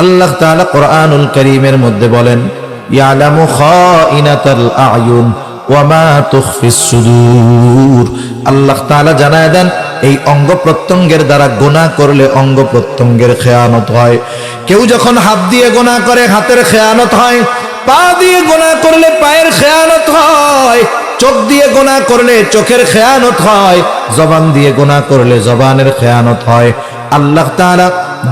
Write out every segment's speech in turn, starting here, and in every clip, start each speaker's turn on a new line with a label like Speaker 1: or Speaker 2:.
Speaker 1: আল্লাহ তাআলা কোরআনুল করিমের মধ্যে বলেন, ইয়ালামু খাইনাতাল আয়ুন ওয়া মা তুখফিস সুদূর। আল্লাহ তাআলা জানায় দেন, এই অঙ্গ প্রত্যঙ্গের দ্বারা গোনা করলে অঙ্গ প্রত্যঙ্গের খেয়ানত হয়। কেউ যখন হাত দিয়ে গোনা করে, হাতের খেয়ানত হয়, পা দিয়ে গোনা করলে পায়ের খেয়ানত হয়, চোখ দিয়ে গোনা করলে চোখের খেয়ানত হয়, জবান দিয়ে গোনা করলে জবানের খেয়ানত হয়। আল্লাহ তাআলা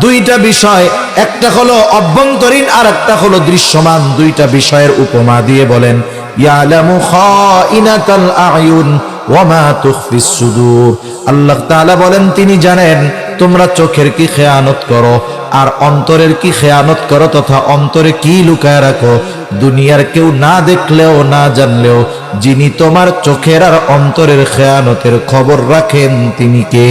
Speaker 1: দুইটা বিষয়, একটা হলো অভ্যন্তরীণ আর একটা হলো দৃশ্যমান। দুইটা বিষয়ের উপমা দিয়ে বলেন আল্লাহ বলেন, তিনি জানেন, তোমরা চোখের কি খেয়ানত করো আর অন্তরের কি খেয়ানত করো তথা অন্তরে কি লুকায় রাখো। দুনিয়ার কেউ না দেখলেও, না জানলেও, যিনি তোমার চোখের আর অন্তরের খেয়ানতের খবর রাখেন, তিনি কে?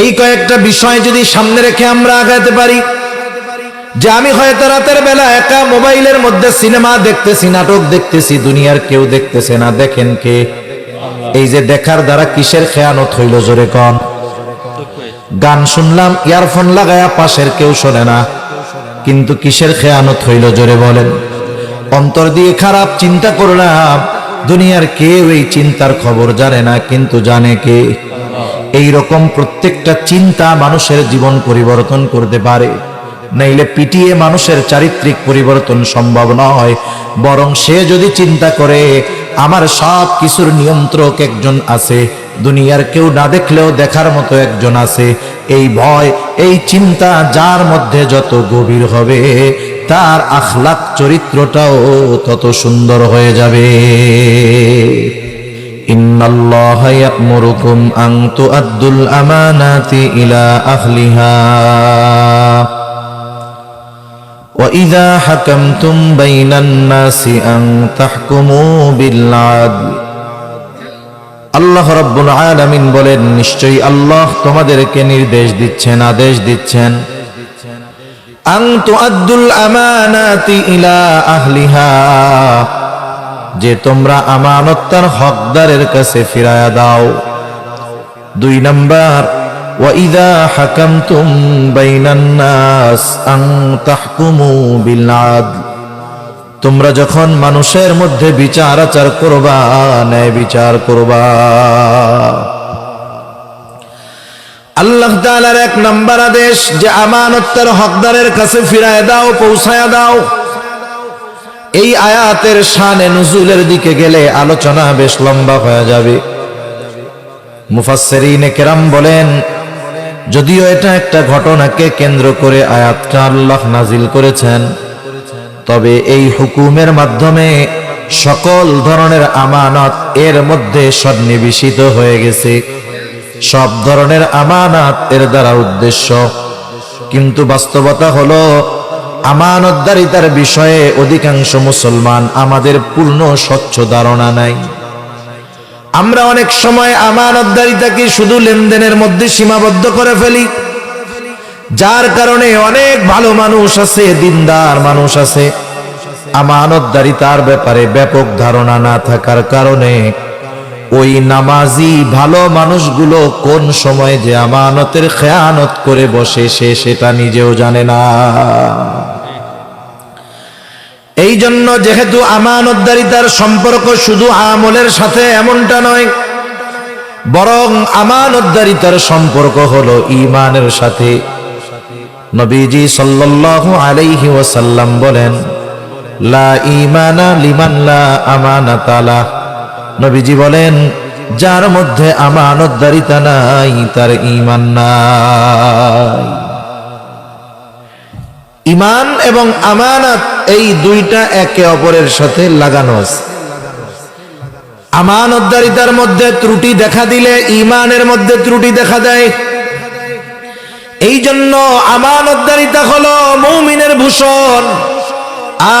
Speaker 1: এই কয়েকটা বিষয় যদি সামনে রেখে আমরা আগাতে পারি, যে আমি হয়তো রাতের বেলা একা মোবাইলের মধ্যে সিনেমা দেখতেছি, নাটক দেখতেছি, দুনিয়ার কেউ দেখতেছে না, দেখেন কে? এই যে দেখার দ্বারা কিসের খেয়ানত হইল জোরে কন? গান শুনলাম, ইয়ারফোন লাগায়া পাশের কেউ শোনে না, কিন্তু কিসের খেয়ানত হইল জোরে বলেন? অন্তর দিয়ে খারাপ চিন্তা করলাম, দুনিয়ার কেউ এই চিন্তার খবর জানে না, কিন্তু জানে কে? এই রকম প্রত্যেকটা চিন্তা মানুষের জীবন পরিবর্তন করতে পারে। নাইলে পিটিয়ে মানুষের চারিত্রিক পরিবর্তন সম্ভব নয়। বরং সে যদি চিন্তা করে, আমার সব কিছুর নিয়ন্ত্রক একজন আছে, দুনিয়ার কেউ না দেখলেও দেখার মতো একজন আছে। এই ভয়, এই চিন্তা যার মধ্যে যত গভীর হবে, তার আখলাক চরিত্রটাও তত সুন্দর হয়ে যাবে। إن الله يأمركم أن تؤدوا الأمانات إلى أهلها وإذا حكمتم بين الناس أن تحكموا بالعدل আল্লাহ রব্বুল আলামিন বলেন নিশ্চয়ই আল্লাহ তোমাদেরকে নির্দেশ দিচ্ছেন আদেশ দিচ্ছেন আং তুআদ্দুল আমানাতি ইলা আহলিহা যে তোমরা আমানতার হকদারের কাছে ফিরায়া দাও। দুই নাম্বার তোমরা যখন মানুষের মধ্যে বিচার আচার করবা, ন্যায় বিচার করবা। আল্লাহ এক নাম্বার আদেশ, যে আমানতের হকদারের কাছে ফিরায় দাও পৌঁছায়া দাও। এই আয়াতের শানে নজুলের দিকে গেলে আলোচনা বেশ লম্বা হয়ে যাবে। মুফাসসিরিনে কেরাম বলেন, যদিও এটা একটা ঘটনাকে কেন্দ্র করে আয়াতটা আল্লাহ নাজিল করেছেন, তবে এই হুকুমের মাধ্যমে সকল ধরনের আমানত এর মধ্যে সন্নিবেশিত হয়ে গেছে। সব ধরনের আমানত এর দ্বারা উদ্দেশ্য। কিন্তু বাস্তবতা হলো আমানতদারিতার বিষয়ে অধিকাংশ মুসলমান আমাদের পূর্ণ স্বচ্ছ ধারণা নাই। আমরা অনেক সময় আমানতদারিতাকে শুধু লেনদেনের মধ্যে সীমাবদ্ধ করে ফেলি, যার কারণে অনেক ভালো মানুষ আছে, দিনদার মানুষ আছে। আমানতদারিতার ব্যাপারে ব্যাপক ধারণা না থাকার কারণে ওই নামাজি ভালো মানুষগুলো কোন সময় যে আমানতের খেয়ানত করে বসে সে সেটা নিজেও জানে না। এই জন্য যেহেতু আমানতদারিতার সম্পর্ক শুধু আমলের সাথে এমনটা নয়, বরং আমানতদারিতার সম্পর্ক হলো ইমানের সাথে। নবীজি সাল্লাল্লাহু আলাইহি ওয়াসাল্লাম বলেন, লা ইমানা লিমান লা আমানাতালা নবীজি বলেন, যার মধ্যে আমানতদারিতা নাই, তার ইমান নাই। ইমান এবং আমানত এই দুইটা একে অপরের সাথে লাগানো আছে। আমানতদারিতার মধ্যে ত্রুটি দেখা দিলে ইমানের মধ্যে ত্রুটি দেখা দেয়। এই জন্য আমানতদারিতা হলো মৌমিনের ভূষণ,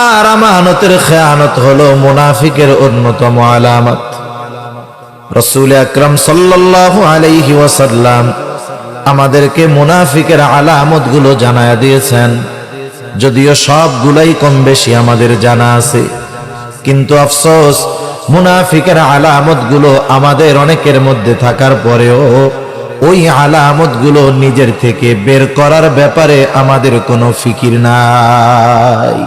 Speaker 1: আর আমানতের খেয়ানত হলো মুনাফিকের অন্যতম আলামত। রসুল আকরম সাল্লাল্লাহু আলাইহি ওয়াসাল্লাম আমাদেরকে মুনাফিকের আলামতগুলো জানায় দিয়েছেন। যদিও সবগুলাই কম বেশি আমাদের জানা আছে। কিন্তু আফসোস, মুনাফিকের আলামতগুলো আমাদের অনেকের মধ্যে থাকার পরেও ওই আলামতগুলো নিজের থেকে বের করার ব্যাপারে আমাদের কোনো ফিকির নাই।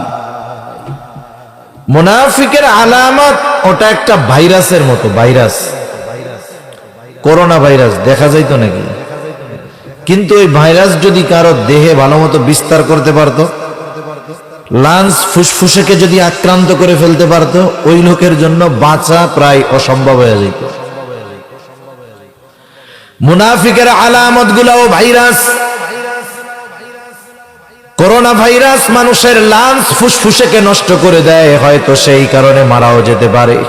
Speaker 1: মুনাফিকের আলামত ওটা একটা ভাইরাসের মতো, ভাইরাস। করোনা ভাইরাস দেখা যাইতো নাকি? কিন্তু ওই ভাইরাস যদি কারও দেহে ভালো মতো বিস্তার করতে পারতো লাঞ্চ ফুসফুসেকে যদি আক্রান্ত করে ফেলতে পারতো, ওই লোকের জন্য বাঁচা প্রায় অসম্ভব হয়ে যেত। মুনাফিকের আলামত গুলাও ভাইরাস। করোনা ভাইরাস মানুষের লাঞ্চ ফুসফুসেকে নষ্ট করে দেয়, হয়তো সেই কারণে মারাও যেতে পারে।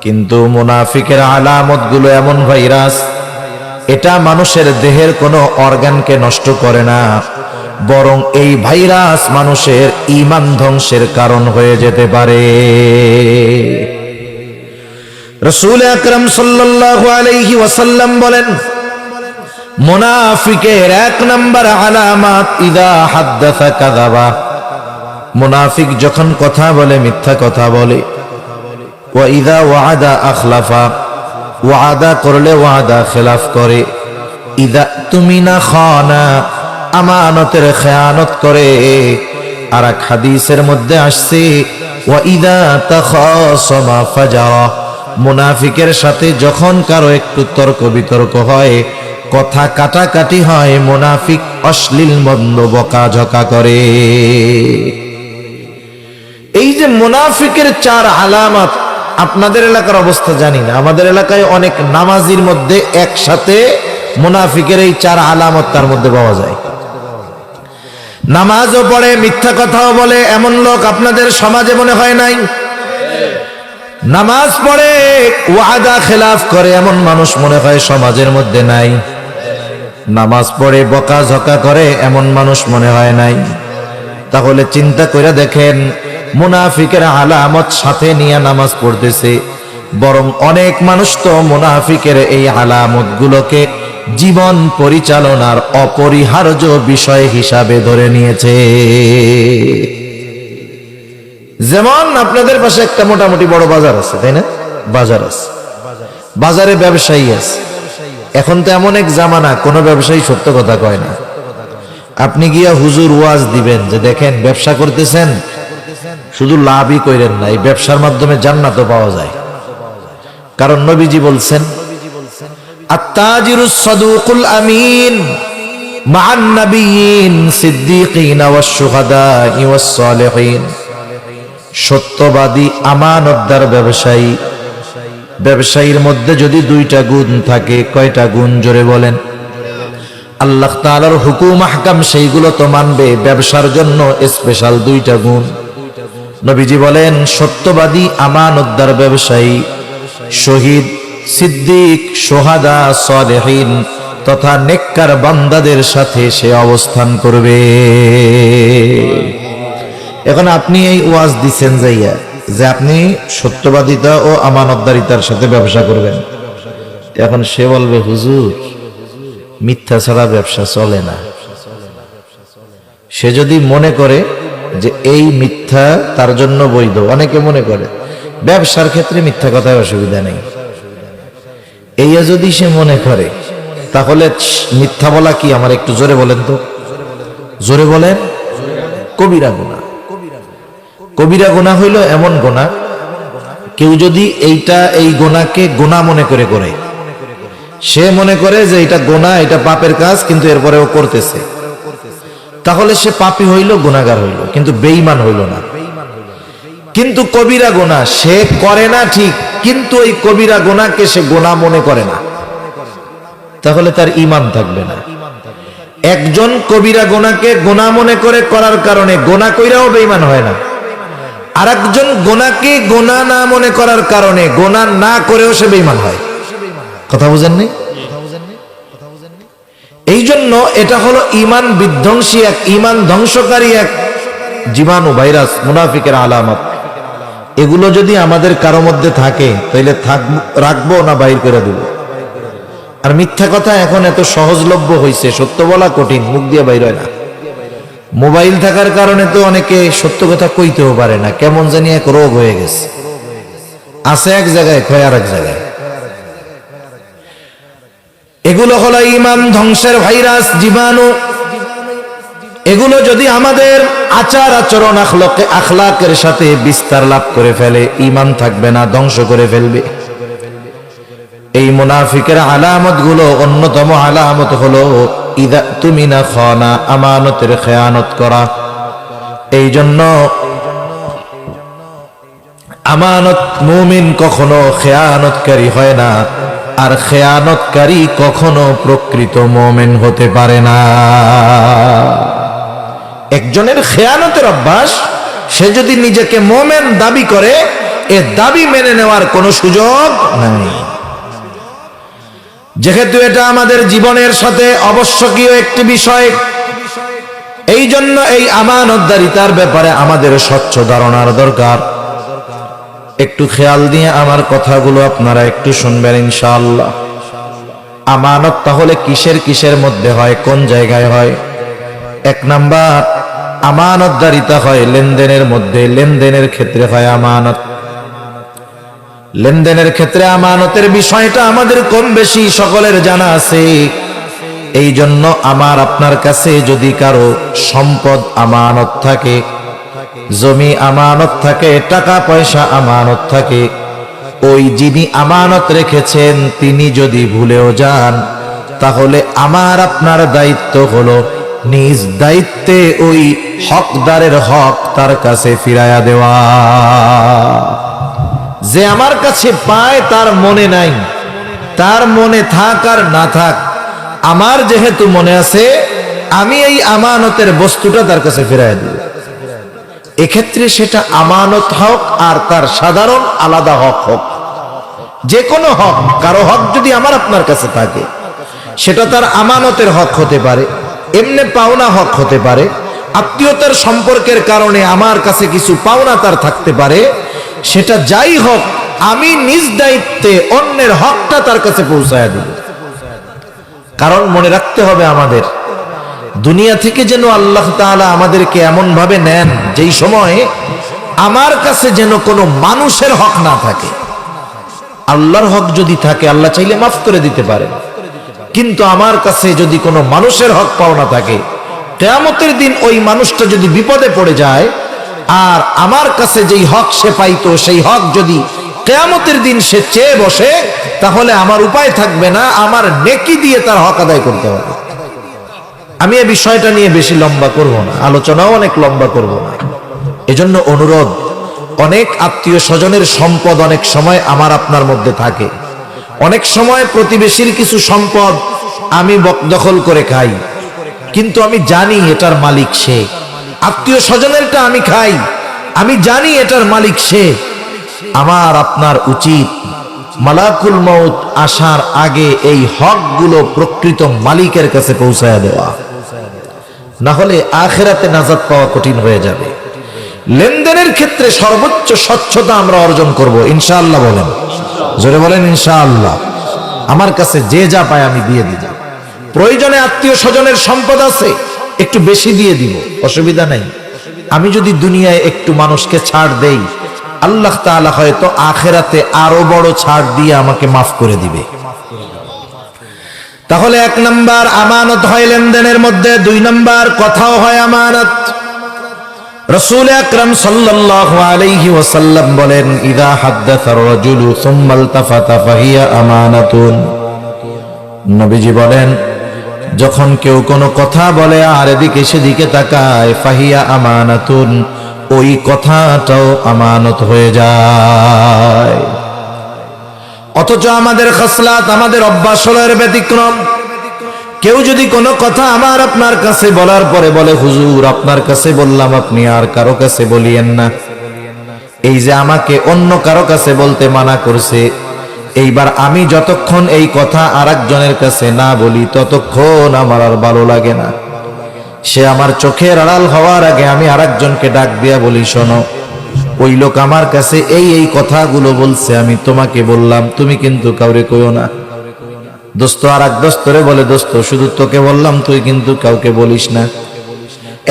Speaker 1: কিন্তু মুনাফিকের আলামতগুলো এমন ভাইরাস, এটা মানুষের দেহের কোনো অর্গানকে নষ্ট করে না। বরং এই ভাইরাস মানুষের ইমান ধ্বংসের কারণ হয়ে যেতে পারে। রসুল আকরম আলাইহি ওয়াসাল্লাম বলেন, মোনাফিকের এক নম্বর আলামাত ইদা হাদ্দাসা কাযাবা। মুনাফিক যখন কথা বলে, মিথ্যা কথা বলে। ওয়া ইদা ওয়াদা আখলাফা। ওয়াদা করলে ওয়াদা খেলাফ করে। ইদা তুমি না খানা। আমানতের খেয়ানত করে। আর এক হাদিসের মধ্যে আসছে মুনাফিকের সাথে যখন কারও একটু তর্ক বিতর্ক হয়, কথা কাটাকাটি হয়, মুনাফিক অশ্লীল মন্দ বকাঝকা করে। এই যে মুনাফিকের চার আলামত, আপনাদের এলাকার অবস্থা জানি না। আমাদের এলাকায় অনেক নামাজির মধ্যে একসাথে মুনাফিকের এই চার আলামত তার মধ্যে পাওয়া যায়। নামাজও পড়ে, মিথ্যা কথাও বলে, এমন লোক আপনাদের সমাজে মনে হয় নাই? নামাজ পড়ে, ওয়াদা খেলাফ করে, এমন মানুষ মনে হয় সমাজের মধ্যে নাই? নামাজ পড়ে বকা ঝকা করে, এমন মানুষ মনে হয় নাই? তাহলে চিন্তা করে দেখেন, মুনাফিকের আলামত সাথে নিয়ে নামাজ পড়তেছে, বরং অনেক মানুষ তো মুনাফিকের এই আলামত গুলোকে জীবন পরিচালনার অপরিহার্য বিষয় হিসাবে ধরে নিয়েছে। যেমন আপনাদের পাশে একটা মোটামুটি বড় বাজার আছে, তাই না? বাজার আছে। বাজারে ব্যবসায়ী আছে। এখন তো এমন এক জামানা, কোনো ব্যবসায়ী সত্য কথা কয় না। আপনি গিয়া হুজুর ওয়াজ দিবেন যে দেখেন ব্যবসা করতেছেন, শুধু লাভই কইরেন না, এই ব্যবসার মাধ্যমে জান্নাতও পাওয়া যায়। কারণ নবীজি বলছেন শুহাদা'i ওয়াস সালিহিন। সত্যবাদী আমানতদার ব্যবসায়ী। ব্যবসায়ীর মধ্যে যদি দুইটা গুণ থাকে, কয়টা গুণ জোরে বলেন? আল্লাহ তাআলার হুকুম আহকাম সেইগুলো তো মানবে, ব্যবসার জন্য স্পেশাল দুইটা গুণ। নবীজি বলেন, সত্যবাদী আমানতদার ব্যবসায়ী, শহীদ সিদ্দিক, সোহাদা, সলেহীন তথা নেককার বান্দাদের সাথে সে অবস্থান করবে। এখন আপনি এই ওয়াজ দিচ্ছেন যাইয়া যে আপনি সত্যবাদিতা ও আমানতদারিতার সাথে ব্যবসা করবেন। এখন সে বলবে, হুজুর, মিথ্যা ছাড়া ব্যবসা চলে না। সে যদি মনে করে যে এই মিথ্যা তার জন্য বৈধ, অনেকে মনে করে, ব্যবসার ক্ষেত্রে মিথ্যা কথায় অসুবিধা নেই। এইয়া যদি সে মনে করে, তাহলে মিথ্যা বলা কি আমার একটু জোরে বলেন তো? জোরে বলেন? কবিরা গোনা কবিরা গোনা হইল এমন গোনা কেউ যদি এইটা, এই গোনাকে গোনা মনে করে করে। সে মনে করে যে এটা গোনা এটা পাপের কাজ, কিন্তু এরপরে ও করতেছে। তাহলে সে পাপি হইল গুণাগার হইল, কিন্তু বেইমান হইল না। কিন্তু কবিরা গোনা, সে করে না ঠিক, কিন্তু ওই কবিরা গোনাকে সে গোনা মনে করে না। তাহলে তার ইমান থাকবে না। একজন কবিরা গোনাকে গোনা মনে করে করার কারণে গোনা কইরাও বেইমান হয় না। আর একজন গোনাকে গোনা না মনে করার কারণে গোনা না করেও সে বেইমান হয়। কথা বুঝেননি এই জন্য এটা হলো ইমান বিধ্বংসী এক ইমান ধ্বংসকারী এক জীবাণু ভাইরাস, মুনাফিকের আলামত। এগুলো যদি আমাদের কারও মধ্যে থাকে তাহলে রাখব না বাইর করে দেব। আর মিথ্যা কথা এখন এত সহজলভ্য হয়েছে সত্য বলা কঠিন, মুখ দিয়ে বাইর হয় না। মোবাইল থাকার কারণে তো অনেকে সত্য কথা কইতেও পারে না, কেমন জানি এক রোগ হয়ে গেছে। আছে এক জায়গায় ক্ষয় আর এক জায়গায়। এগুলো হলো ইমান ধ্বংসের ভাইরাস, জীবাণু এগুলো যদি আমাদের আচার আচরণ, আখলকে আখলাকের সাথে বিস্তার লাভ করে ফেলে ইমান থাকবে না, ধ্বংস করে ফেলবে। এই মুনাফিকের আলামতগুলো অন্যতম আলামত হলো, ইদা তুমি না খানা, আমানতের খেয়ানত করা। এই জন্য আমানত মুমিন কখনো খেয়ানতকারী হয় না, আর খেয়ানতকারী কখনো প্রকৃত মোমেন হতে পারে না। একজনের খেয়ানতের অভ্যাস, সে যদি নিজেকে মোমেন দাবি করে, এ দাবি মেনে নেওয়ার কোনো সুযোগ নাই। যেহেতু এটা আমাদের জীবনের সাথে আবশ্যকীয় একটি বিষয় এই জন্য এই আমানতদারিতার ব্যাপারে আমাদের স্বচ্ছ ধারণার দরকার। একটু খেয়াল দিয়ে আমার কথাগুলো আপনারা একটু শুনবেন ইনশাআল্লাহ। আমানত তাহলে কিসের কিসের মধ্যে হয়, কোন জায়গায় হয়? এক নাম্বার আমানতদারিতা হয় লেনদেনের মধ্যে, লেনদেনের ক্ষেত্রে হয় আমানত। লেনদেনের ক্ষেত্রে আমানতের বিষয়টা আমাদের কম বেশি, সকলের জানা আছে। এই জন্য আমার আপনার কাছে যদি কারও সম্পদ আমানত থাকে, জমি আমানত থাকে, টাকা পয়সা আমানত থাকে, ওই যিনি আমানত রেখেছেন, তিনি যদি ভুলেও যান, তাহলে আমার আপনার দায়িত্ব হলো নিজ দায়িত্বে ওই হকদারের হক তার কাছে ফিরাইয়া দেওয়া। যে আমার কাছে পায় তার মনে নাই, তার মনে থাক আর না থাক, আমার যেহেতু মনে আছে, আমি এই আমানতের বস্তুটা তার কাছে ফিরাই দিব এক্ষেত্রে সেটা আমানত হক আর তার সাধারণ আলাদা হক হোক। যে কোনো হক, কারও হক যদি আমার আপনার কাছে থাকে, সেটা তার আমানতের হক হতে পারে। এমনি পাওনা হক হতে পারে, আত্মীয়তার সম্পর্কের কারণে আমার কাছে কিছু পাওনা তার থাকতে পারে, সেটা যাই হোক, আমি নিজ দায়িত্বে অন্যের হকটা তার কাছে পৌঁছায় দিব। কারণ মনে রাখতে হবে আমাদের, দুনিয়া থেকে যেন আল্লাহ তাআলা আমাদেরকে এমন ভাবে নেন যেই সময় আমার কাছে যেন কোনো মানুষের হক না থাকে। আল্লাহর হক যদি থাকে, আল্লাহ চাইলে মাফ করে দিতে পারেন। কিন্তু আমার কাছে যদি কোনো মানুষের হক পাওনা থাকে, কেয়ামতের দিন ওই মানুষটা যদি বিপদে পড়ে যায়, আর আমার কাছে যেই হক সে পাইতো, সেই হক যদি কেয়ামতের দিন সে চেয়ে বসে, তাহলে আমার উপায় থাকবে না, আমার নেকি দিয়ে তার হক আদায় করতে হবে। আমি এই বিষয়টা নিয়ে বেশি লম্বা করব না, আলোচনাও অনেক লম্বা করব না। এজন্য অনুরোধ, অনেক আত্মীয় স্বজনের সম্পদ অনেক সময় আমার আপনার মধ্যে থাকে। অনেক সময় প্রতিবেশীর কিছু সম্পদ আমি দখল করে খাই। কিন্তু আমি জানি এটার মালিক সে। আত্মীয় স্বজনেরটা আমি খাই। আমি জানি এটার মালিক সে। আমার আপনার উচিত মালাকুল মৌত আসার আগে এই হকগুলো প্রকৃত মালিকের কাছে পৌঁছায় দেওয়া। না হলে আখেরাতে নাজাদ পাওয়া কঠিন হয়ে যাবে। লেনদেনের ক্ষেত্রে সর্বোচ্চ স্বচ্ছতা আমরা অর্জন করব, ইনশাআল্লাহ বলেন। জোরে বলেন, ইনশাআল্লাহ। আমার কাছে যে যা পায় আমি দিয়ে দিব। প্রয়োজনে আত্মীয় স্বজনের সম্পদ আছে, একটু বেশি দিয়ে দিব, অসুবিধা নাই। আমি যদি দুনিয়ায় একটু মানুষকে ছাড় দেই, আল্লাহ তাআলা হয়তো আখেরাতে আরও বড় ছাড় দিয়ে আমাকে মাফ করে দিবে। তাহলে এক নাম্বার, আমানত হয় লেনদেনের মধ্যে। দুই নাম্বার, কথাও হয় আমানত। রসুল আকরাম সাল্লাল্লাহু আলাইহি বলেন, ইদা আমানাতুন। নবীজি বলেন, যখন কেউ কোনো কথা বলে আর এদিকে সেদিকে তাকায়, ফাহিয়া আমানাতুন, ওই কথাটাও আমানত হয়ে যায়। অথচ আমাদের খসলাত, আমাদের অভ্যাস ব্যতিক্রম। কেউ যদি কোনো কথা আমার আপনার কাছে বলার পরে বলে, হুজুর, আপনার কাছে বললাম, আপনি আর কারও কাছে বলিয়েন না। এই যে আমাকে অন্য কারও কাছে বলতে মানা করছে, এইবার আমি যতক্ষণ এই কথা আর একজনের কাছে না বলি, ততক্ষণ আমার আর ভালো লাগে না। সে আমার চোখের আড়াল হওয়ার আগে আমি আর ডাক দিয়া বলি, শোনো, ওই লোক আমার কাছে এই এই কথাগুলো বলছে, আমি তোমাকে বললাম, তুমি কিন্তু কাউরে কইও না। দোস্ত আর এক দোস্তরে বলে, দোস্ত, শুধু তোকে বললাম, তুই কিন্তু কাউকে বলিস না।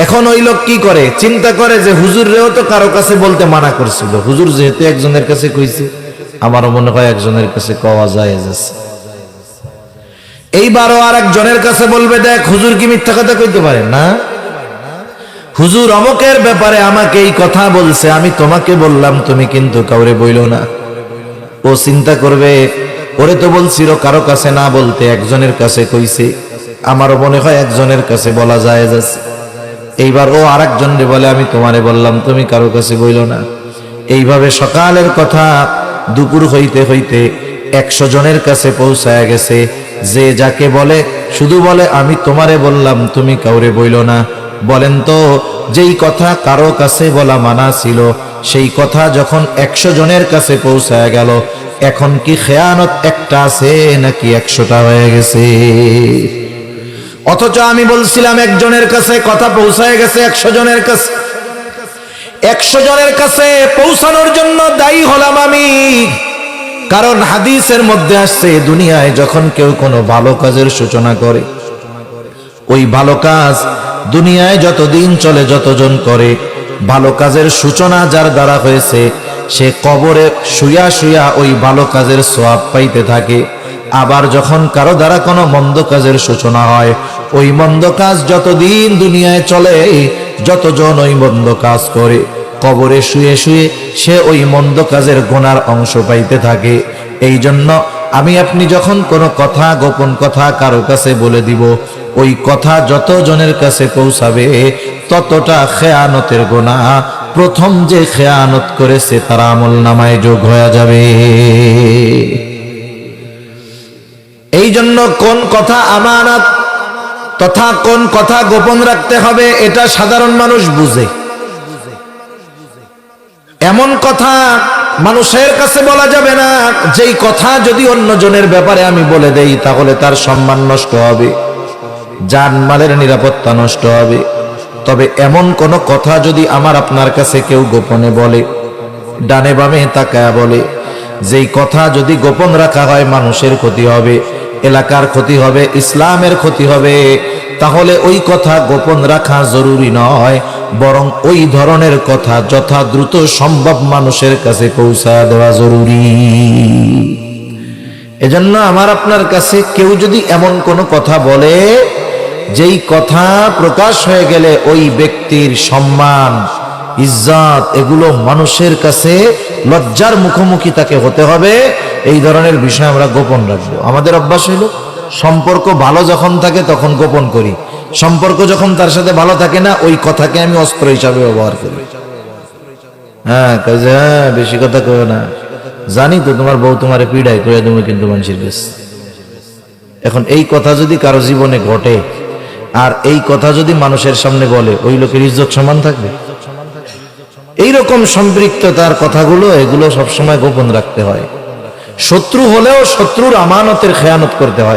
Speaker 1: এখন ওই লোক কি করে? চিন্তা করে যে হুজুররেও তো কারও কাছে বলতে মানা করছিল। হুজুর যেহেতু একজনের কাছে কইছে, আমারও মনে হয় একজনের কাছে কওয়া যায় যাচ্ছে এইবারও আর একজনের কাছে বলবে, দেখ, হুজুর কি মিথ্যা কথা কইতে পারে? না। হুজুর অমকের ব্যাপারে আমাকে এই কথা বলছে, আমি তোমাকে বললাম, তুমি কিন্তু কাউরে বইল না। ও চিন্তা করবে ওরে তো বলছিল, কারও কাছে না বলতে একজনের কাছে কইছে। আমারও মনে হয় একজনের কাছে বলা যায় যাচ্ছে এইবার ও আর একজন বলে, আমি তোমারে বললাম, তুমি কারও কাছে বইল না। এইভাবে সকালের কথা দুপুর হইতে হইতে একশো জনের কাছে পৌঁছায় গেছে। যে যাকে বলে, শুধু বলে, আমি তোমারে বললাম, তুমি কাউরে বইল না। বলেন তো, যেই কথা কারও কাছে বলা মানা ছিল, সেই কথা যখন একশো জনের কাছে পৌঁছায় গেল এখন কি খেয়ানত একটা আছে নাকি একশোটা হয়ে গেছে? অথচ আমি বলছিলাম একজনের কাছে কথা পৌঁছায় গেছে একশো জনের কাছে। একশো জনের কাছে পৌঁছানোর জন্য দায়ী হলাম আমি। কারণ হাদিসের মধ্যে আসছে দুনিয়ায় যখন কেউ কোনো ভালো কাজের সূচনা করে, ওই ভালো কাজ দুনিয়ায় যতদিন চলে, যতজন করে, ভালো কাজের সূচনা যার দ্বারা হয়েছে সে কবরে শুয়া শুয়া ওই ভালো কাজের সোয়াব পাইতে থাকে। আবার যখন কারও দ্বারা কোনো মন্দ কাজের সূচনা হয়, ওই মন্দ কাজ যতদিন দুনিয়ায় চলে, যতজন ওই মন্দ কাজ করে। কবরে শুয়ে শুয়ে সে ওই মন্দ কাজের গোনার অংশ পাইতে থাকে। এই জন্য আমি আপনি যখন কোনো কথা, গোপন কথা কারও কাছে বলে দিব, ওই কথা যতজনের কাছে পৌঁছাবে, ততটা খেয়ানতের গোনা প্রথম যে খেয়ানত করেছে, তার আমল নামায় যোগ হয়ে যাবে। এই জন্য কোন কথা আমানত তথা কোন কথা গোপন রাখতে হবে, এটা সাধারণ মানুষ বুঝে। এমন কথা মানুষের কাছে বলা যাবে না, যেই কথা যদি অন্যজনের ব্যাপারে আমি বলে দেই, তাহলে তার সম্মান নষ্ট হবে জানমালের নিরাপত্তা নষ্ট হবে। তবে এমন কোন কথা যদি আমার আপনার কাছে কেউ গোপনে বলে, ডানে বামে তাকায়া বলে, যেই কথা যদি গোপন রাখা হয় মানুষের ক্ষতি হবে, এলাকার ক্ষতি হবে, ইসলামের ক্ষতি হবে, তাহলে ওই কথা গোপন রাখা জরুরি নয়, বরং ওই ধরনের কথা যথা দ্রুত সম্ভব মানুষের কাছে পৌঁছা দেওয়া জরুরি। এজন্য আমার আপনার কাছে কেউ যদি এমন কোনো কথা বলে যেই কথা প্রকাশ হয়ে গেলে ওই ব্যক্তির সম্মান, ইজ্জত, এগুলো মানুষের কাছে লজ্জার মুখোমুখি তাকে হতে হবে। এই ধরনের বিষয় আমরা গোপন রাখব। আমাদের অভ্যাস হইল, সম্পর্ক ভালো যখন থাকে তখন গোপন করি। সম্পর্ক যখন তার সাথে ভালো থাকে না, ওই কথাকে আমি অস্ত্র হিসাবে ব্যবহার করি। হ্যাঁ কাজে হ্যাঁ বেশি কথা কেউ না। জানি তো তোমার বউ তোমার পিড়াই করে তুমি কিন্তু মানুষের কাছে। এখন এই কথা যদি কারও জীবনে ঘটে আর এই কথা যদি মানুষের সামনে বলে, ওই লোকের ইজ্জত সমান থাকবে? এইরকম সম্পৃক্ততার কথাগুলো, এগুলো সবসময় গোপন রাখতে হয়। শত্রু হলেও শত্রুর আমানতের খেয়ানত করতে হয়।